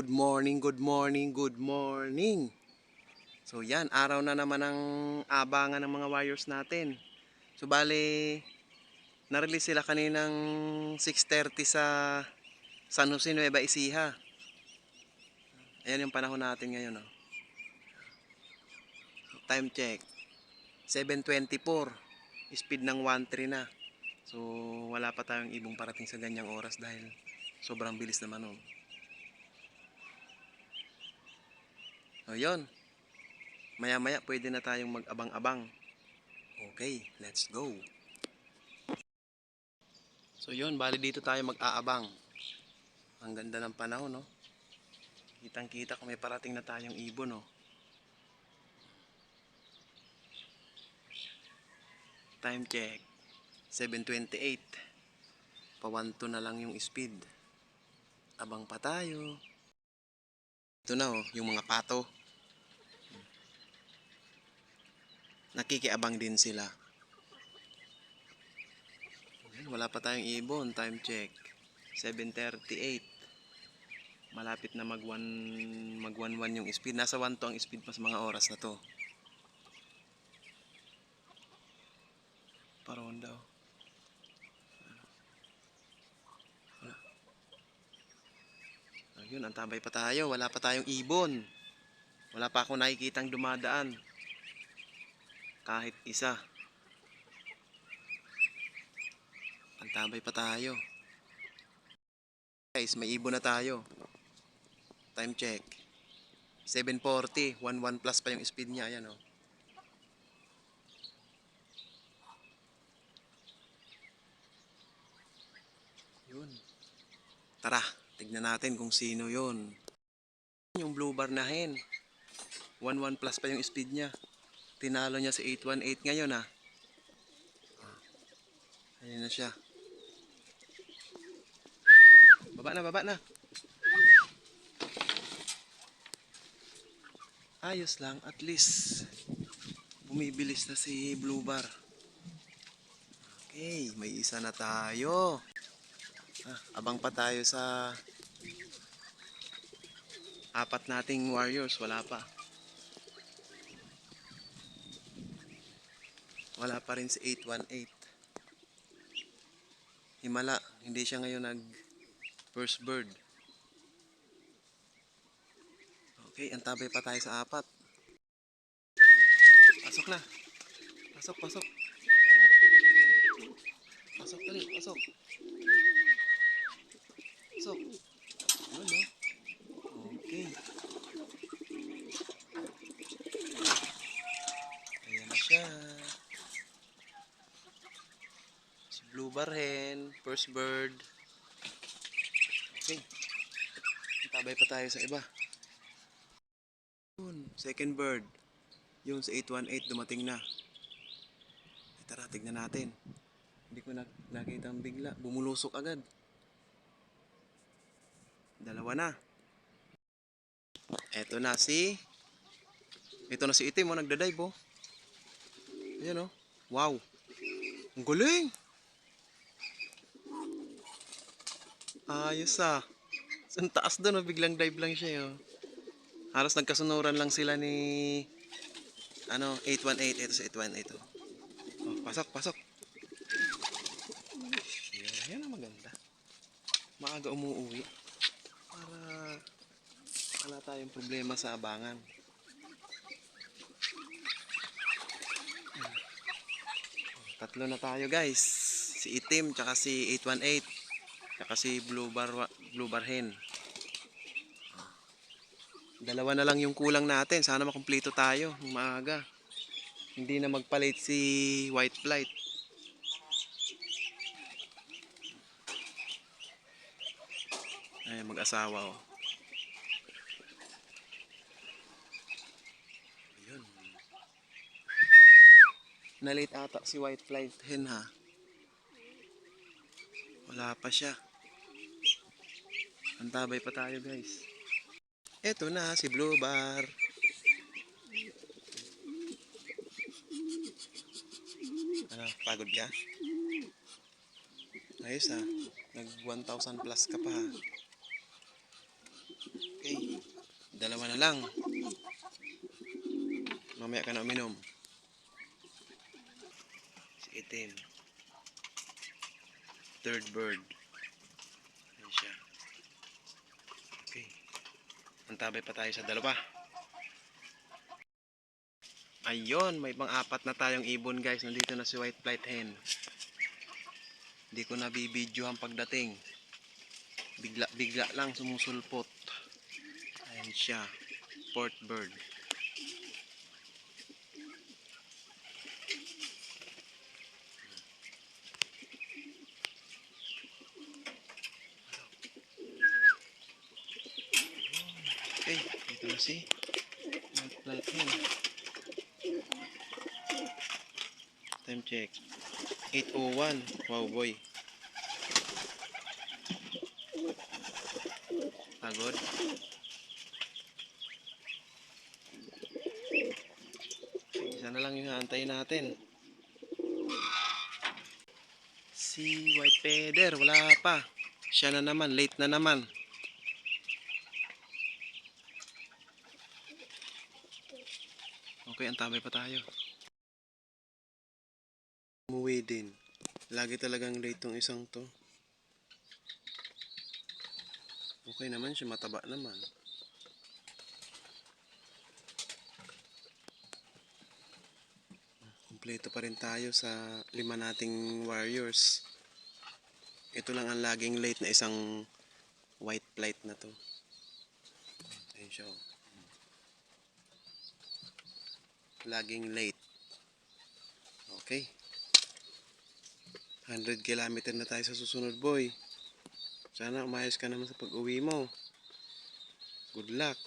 Good morning, good morning, good morning. So yan, araw na naman ang abangan ng mga warriors natin. So bale, na-release sila kaninang 6.30 sa San Jose Nueva Ecija. Ayan yung panahon natin ngayon. Oh. Time check. 7.24. Speed ng 1.3 na. So wala pa tayong ibong parating sa ganyang oras dahil sobrang bilis naman. Oh. O yun. Maya maya pwede na tayong mag-abang-abang. Okay, let's go. So yun, bali dito tayo mag-aabang. Ang ganda ng panahon, no? Kitang kita kung may parating na tayong ibon, no? Time check. 7.28. Pawanto na lang yung speed. Abang pa tayo. Ito na oh, yung mga pato. Nakikiabang din sila. Wala pa tayong ibon. Time check. 7.38. Malapit na mag 1 mag 1 yung speed. Nasa 1 to ang speed pa mga oras na to. Paroon daw. Ayun, ang tabay pa tayo. Wala pa tayong ibon. Wala pa akong nakikitang dumadaan. Kahit isa. Ang tabay pa tayo. Guys, may ibon na tayo. Time check. 7.40. 1.1 plus pa yung speed niya. Ayan oh. Yun. Tara, tignan natin kung sino yun. Yung blue bar na hen. 1.1 plus pa yung speed niya. Tinalo niya sa 818 ngayon ah. Ayun na siya. Baba na, baba na. Ayos lang, at least bumibilis na si Blue Bar. Okay, may isa na tayo. Ah, abang pa tayo sa apat nating warriors, wala pa. Wala pa rin si 818. Himala, hindi siya ngayon nag first bird. Okay, antabay pa tayo sa apat. Pasok na. Pasok, pasok. Pasok dali, pasok. Pasok. Okay. Ayan na siya. Si Blue Bar Hen, first bird. Okay. Tabay pa tayo sa iba. Second bird. Yun sa 818 dumating na. Eh, tara, tignan natin. Hindi ko na nakita ang bigla. Bumulusok agad. Dalawa na. Eto na si... Ito na si itim mo, nagdadive oh. Ayan oh. Wow. Ang galing. Ayos ah. Ang taas doon oh, biglang dive lang siya oh. Halos nagkasunuran lang sila ni ano 818 ito sa 818 oh. oh pasok pasok. Yan, yan ang maganda. Maaga umuwi para wala tayong problema sa abangan. Tatlo na tayo guys. Si itim tsaka si 818 tsaka si blue bar blue bar hen Dalawa na lang yung kulang natin. Sana makumpleto tayo ng. Hindi na magpalit si White Flight. Ay, mag-asawa oh. Ayun. Nalit ata si White Flight hen ha. Wala pa siya. Antabay pa tayo guys. Eto na si Blue Bar. Ano, pagod ka? Ayos ha. Nag 1,000 plus ka pa ha. Okay. Dalawa na lang. Mamaya ka na uminom. Si itim. Third bird. Ayan siya. Okay. Antabay pa tayo sa dalawa. Ayun, may pang apat na tayong ibon guys. Nandito na si White Flight Hen. Hindi ko nabibidyohan pagdating. Bigla, bigla lang sumusulpot. Ayan siya. Port bird. Si White Flight Hen. Time check. 8.01. Wow boy. Pagod. Isa na lang yung aantayin natin. Si White Feather, wala pa. Siya na naman, late na naman. Okay, antabay pa tayo. Umuwi din. Lagi talagang late tong isang to. Okay naman siya, mataba naman. Kompleto pa rin tayo sa lima nating warriors. Ito lang ang laging late na isang white flight na to. Ayun siya. oh. Laging late. Okay. 100 kilometer na tayo sa susunod boy. Sana umayos ka naman sa pag-uwi mo. Good luck.